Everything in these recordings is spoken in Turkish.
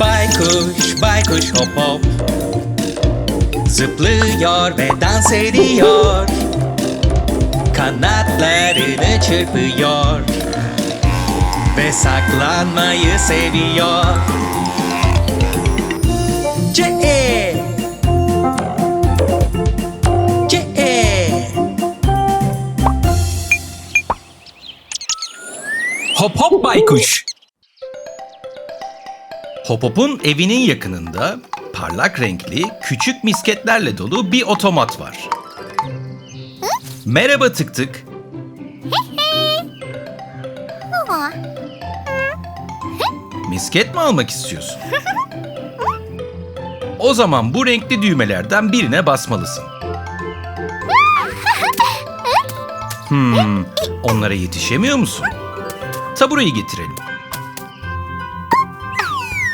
Baykuş, baykuş hop hop. Zıplıyor ve dans ediyor. Kanatlarını çırpıyor. Ve saklanmayı seviyor. C-E baykuş Hop Hop'un evinin yakınında parlak renkli küçük misketlerle dolu bir otomat var. Merhaba tık tık. Misket mi almak istiyorsun? O zaman bu renkli düğmelerden birine basmalısın. Hmm, onlara yetişemiyor musun? Taburayı getirelim.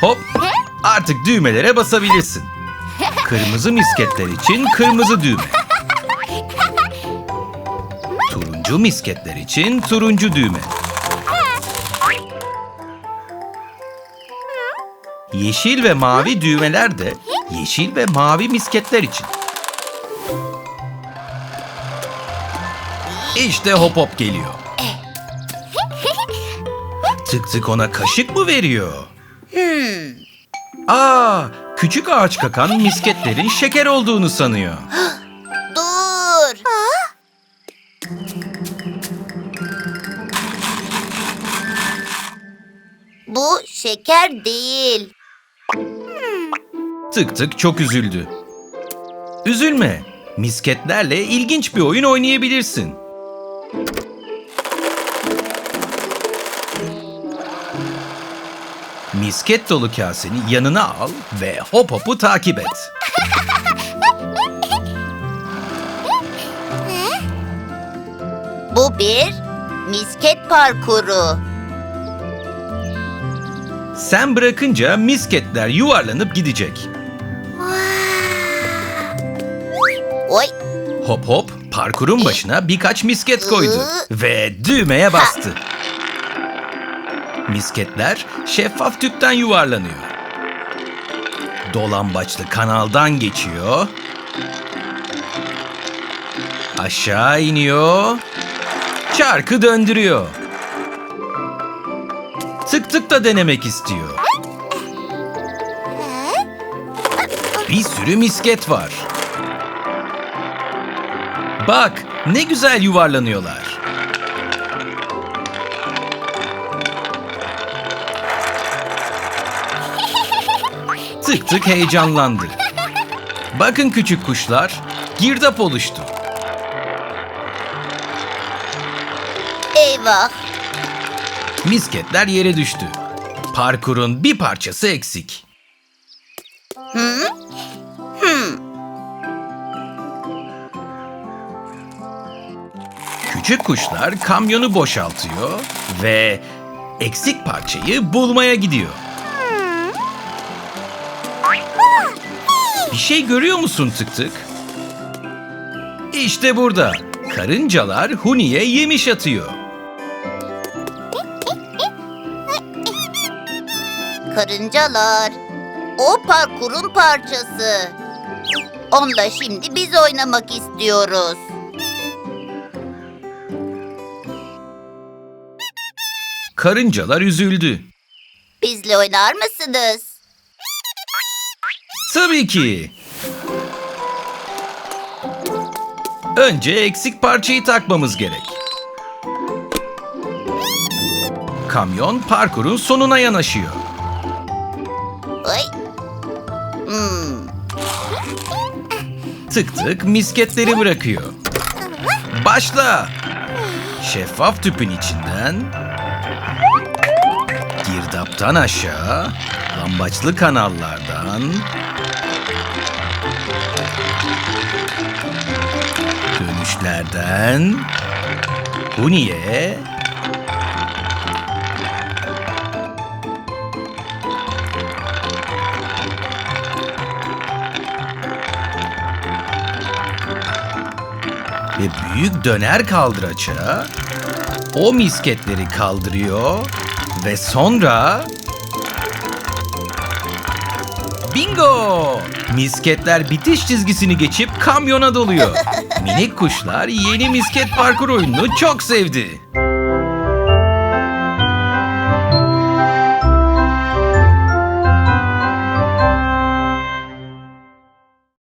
Hop, artık düğmelere basabilirsin. Kırmızı misketler için kırmızı düğme. Turuncu misketler için turuncu düğme. Yeşil ve mavi düğmeler de yeşil ve mavi misketler için. İşte hop hop geliyor. Tık tık ona kaşık mı veriyor? Aa, küçük ağaç kakan misketlerin şeker olduğunu sanıyor. Dur. Bu şeker değil. Tık tık çok üzüldü. Üzülme. Misketlerle ilginç bir oyun oynayabilirsin. Misket dolu kaseni yanına al ve hop hopu takip et. Bu bir misket parkuru. Sen bırakınca misketler yuvarlanıp gidecek. Oy. Hop hop parkurun başına birkaç misket koydu ve düğmeye bastı. Misketler şeffaf tüpten yuvarlanıyor. Dolambaçlı kanaldan geçiyor. Aşağı iniyor. Çarkı döndürüyor. Tık tık da denemek istiyor. Bir sürü misket var. Bak ne güzel yuvarlanıyorlar. Tık tık heyecanlandı. Bakın küçük kuşlar, girdap oluştu. Eyvah. Misketler yere düştü. Parkurun bir parçası eksik. Küçük kuşlar kamyonu boşaltıyor ve eksik parçayı bulmaya gidiyor. Bir şey görüyor musun tık tık? İşte burada. Karıncalar Huni'ye yemiş atıyor. Karıncalar. O parkurun parçası. Onunla şimdi biz oynamak istiyoruz. Karıncalar üzüldü. Bizle oynar mısınız? Tabii ki. Önce eksik parçayı takmamız gerek. Kamyon parkurun sonuna yanaşıyor. Tık tık misketleri bırakıyor. Başla. Şeffaf tüpün içinden girdaptan aşağı, lambaçlı kanallardan. Dönüşlerden. Huni'ye. Ve büyük döner kaldıraça o misketleri kaldırıyor Ve sonra... Bingo! Misketler bitiş çizgisini geçip kamyona doluyor. Minik kuşlar yeni misket parkur oyununu çok sevdi.